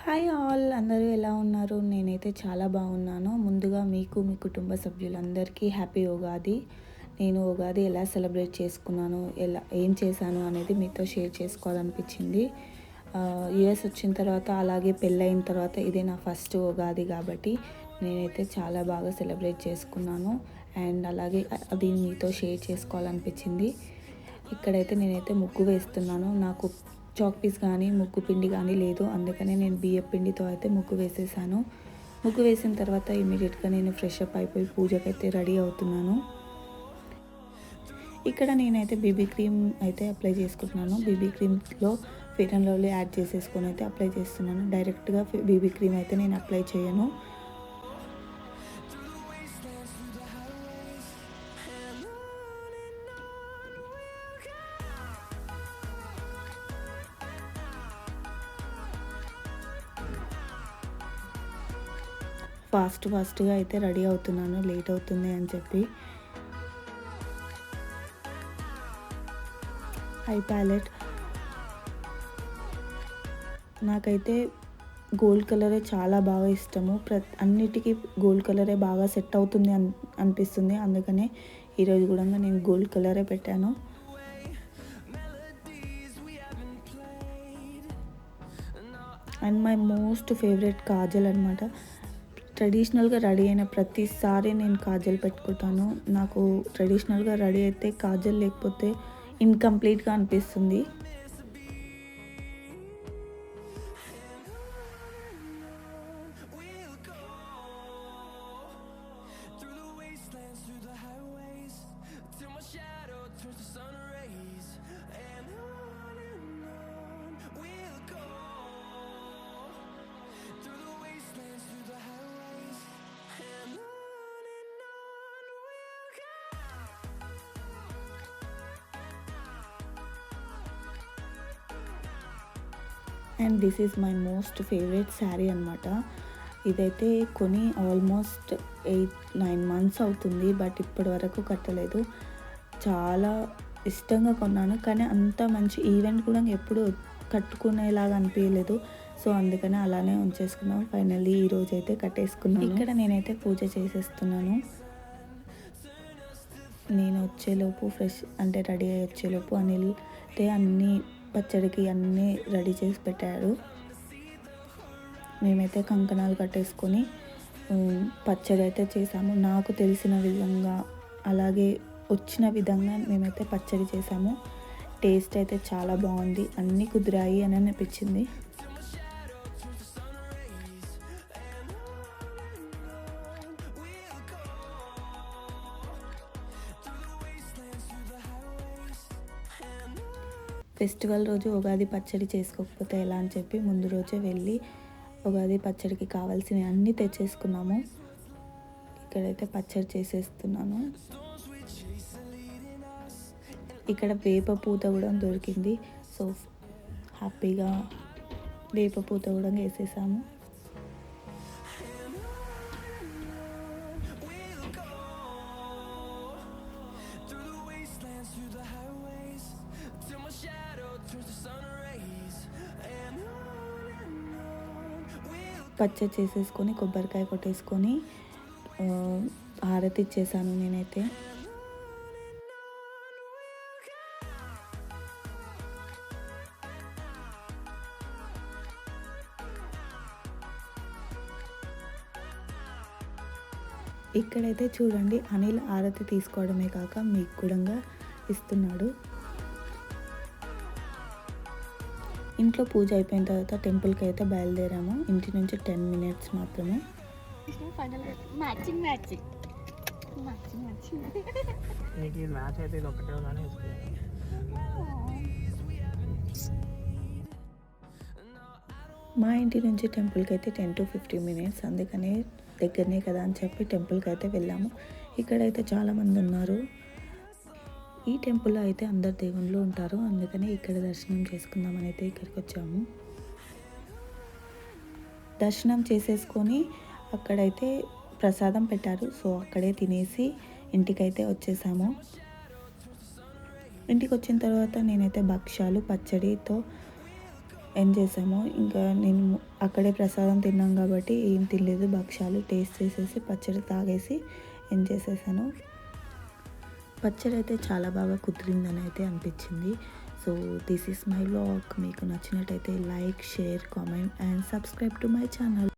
Hi all అందరూ ఎలా ఉన్నారు? నేనైతే చాలా బాగున్నాను. ముందుగా మీకు మీ కుటుంబ సభ్యులందరికీ హ్యాపీ ఉగాది. నేను ఉగాది ఎలా సెలబ్రేట్ చేసుకున్నాను ఎలా ఏం చేశాను అనేది మీతో షేర్ చేసుకోవాలనిపించింది. యుఎస్ వచ్చిన తర్వాత అలాగే పెళ్ళైన తర్వాత ఇదే నా ఫస్ట్ ఉగాది కాబట్టి నేనైతే చాలా బాగా సెలబ్రేట్ చేసుకున్నాను. అండ్ అలాగే అది మీతో షేర్ చేసుకోవాలనిపించింది. ఇక్కడైతే నేనైతే ముగ్గు వేస్తున్నాను. నాకు చాక్ పీస్ కానీ ముగ్గు పిండి కానీ లేదు. అందుకనే నేను బియ్య పిండితో అయితే ముగ్గు వేసేసాను. ముగ్గు వేసిన తర్వాత ఇమీడియట్గా నేను ఫ్రెష్ అప్ అయిపోయి పూజకైతే రెడీ అవుతున్నాను. ఇక్కడ నేనైతే బీబీ క్రీమ్ అయితే అప్లై చేసుకుంటున్నాను. బీబీ క్రీమ్లో ఫెయిర్ అండ్ లవ్లీ యాడ్ చేసేసుకొని అయితే అప్లై చేస్తున్నాను. డైరెక్ట్గా బీబీ క్రీమ్ అయితే నేను అప్లై చేయను. ఫాస్ట్ ఫాస్ట్గా అయితే రెడీ అవుతున్నాను లేట్ అవుతుంది అని చెప్పి. I palette. నాకైతే గోల్డ్ కలరే చాలా బాగా ఇష్టము. ప్ర అన్నిటికీ గోల్డ్ కలరే బాగా సెట్ అవుతుంది అన్ అనిపిస్తుంది. అందుకనే ఈరోజు కూడా నేను గోల్డ్ కలరే పెట్టాను. And my most favourite kajal అనమాట ట్రెడిషనల్గా రెడీ అయిన ప్రతిసారి నేను కాజల్ పెట్టుకుంటాను. నాకు ట్రెడిషనల్గా రెడీ అయితే కాజల్ లేకపోతే ఇన్కంప్లీట్గా అనిపిస్తుంది. And this is my most favourite sari అనమాట ఇదైతే కొని ఆల్మోస్ట్ ఎయిట్ నైన్ మంత్స్ అవుతుంది బట్ ఇప్పటి వరకు కట్టలేదు. చాలా ఇష్టంగా కొన్నాను కానీ అంత మంచి ఈవెంట్ కూడా ఎప్పుడు కట్టుకునేలాగా అనిపించలేదు సో అందుకని అలానే ఉంచేసుకున్నాం. ఫైనల్లీ ఈరోజు అయితే కట్టేసుకున్నాను. ఇక్కడ నేనైతే పూజ చేసేస్తున్నాను. నేను వచ్చేలోపు ఫ్రెష్ అంటే రెడీ అయ్యి వచ్చేలోపు అనిల్ అయితే అన్నీ పచ్చడికి అన్నీ రెడీ చేసి పెట్టాడు మేమైతే కంకణాలు కట్టేసుకొని పచ్చడి అయితే చేసాము. నాకు తెలిసిన విధంగా అలాగే వచ్చిన విధంగా మేమైతే పచ్చడి చేసాము. టేస్ట్ అయితే చాలా బాగుంది. అన్నీ కుదిరాయి అని అనిపించింది. ఫెస్టివల్ రోజు ఉగాది పచ్చడి చేసుకోకపోతే ఎలా అని చెప్పి ముందు రోజే వెళ్ళి ఉగాది పచ్చడికి కావాల్సినవి అన్నీ తెచ్చేసుకున్నాము. ఇక్కడైతే పచ్చడి చేసేస్తున్నాను. ఇక్కడ వేప పూత కూడా దొరికింది. సో హ్యాపీగా వేప పూత కూడా వేసేసాము. పచ్చడి చేసేసుకొని కొబ్బరికాయ కొట్టేసుకొని హారతి ఇచ్చేసాను నేనైతే. ఇక్కడైతే చూడండి అనిల్ ఆరతి తీసుకోవడమే కాక మీకు కూడా ఇస్తున్నాడు. ఇంట్లో పూజ అయిపోయిన తర్వాత టెంపుల్కి అయితే బయలుదేరాము. ఇంటి నుంచి టెన్ మినిట్స్ మాత్రమే. మా ఇంటి నుంచి టెంపుల్కి అయితే టెన్ టు ఫిఫ్టీన్ మినిట్స్. అందుకనే దగ్గరనే కదా అని చెప్పి టెంపుల్కి అయితే వెళ్ళాము. ఇక్కడైతే చాలామంది ఉన్నారు. ఈ టెంపుల్లో అయితే అందరు దేవుళ్ళు ఉంటారు. అందుకనే ఇక్కడ దర్శనం చేసుకుందామని అయితే ఇక్కడికి వచ్చాము. దర్శనం చేసేసుకొని అక్కడైతే ప్రసాదం పెట్టారు. సో అక్కడే తినేసి ఇంటికైతే వచ్చేసాము. ఇంటికి వచ్చిన తర్వాత నేనైతే భక్ష్యాలు పచ్చడితో ఏం చేసాము. ఇంకా నేను అక్కడే ప్రసాదం తిన్నాం కాబట్టి ఏం తినలేదు. భక్ష్యాలు టేస్ట్ చేసేసి పచ్చడి తాగేసి ఏం చేసేసాను. పచ్చడి అయితే చాలా బాగా కుదిరిందని అయితే అనిపించింది. So this is my vlog మీకు నచ్చినట్టయితే like share comment and subscribe to my channel